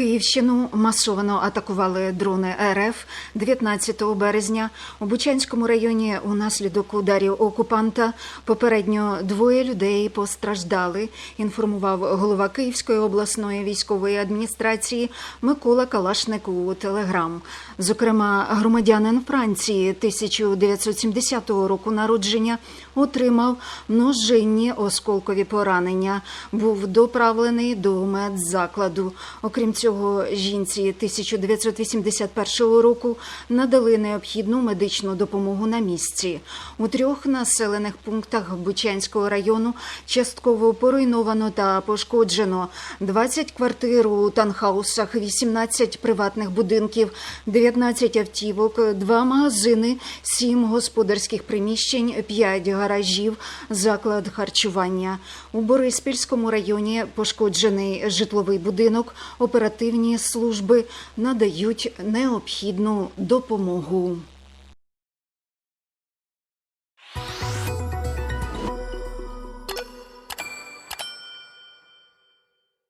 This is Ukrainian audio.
Київщину масовано атакували дрони РФ 19 березня. У Бучанському районі унаслідок ударів окупанта попередньо двоє людей постраждали. Інформував голова Київської обласної військової адміністрації Микола Калашник у Телеграм. Зокрема, громадянин Франції 1970 року народження отримав множинні осколкові поранення. Був доправлений до медзакладу. Окрім цього, жінці 1981 року надали необхідну медичну допомогу на місці. У трьох населених пунктах Бучанського району частково поруйновано та пошкоджено 20 квартир у танхаусах, 18 приватних будинків, 19 автівок, 2 магазини, 7 господарських приміщень, 5 гаражів, заклад харчування. У Бориспільському районі пошкоджений житловий будинок. Оперативні служби надають необхідну допомогу.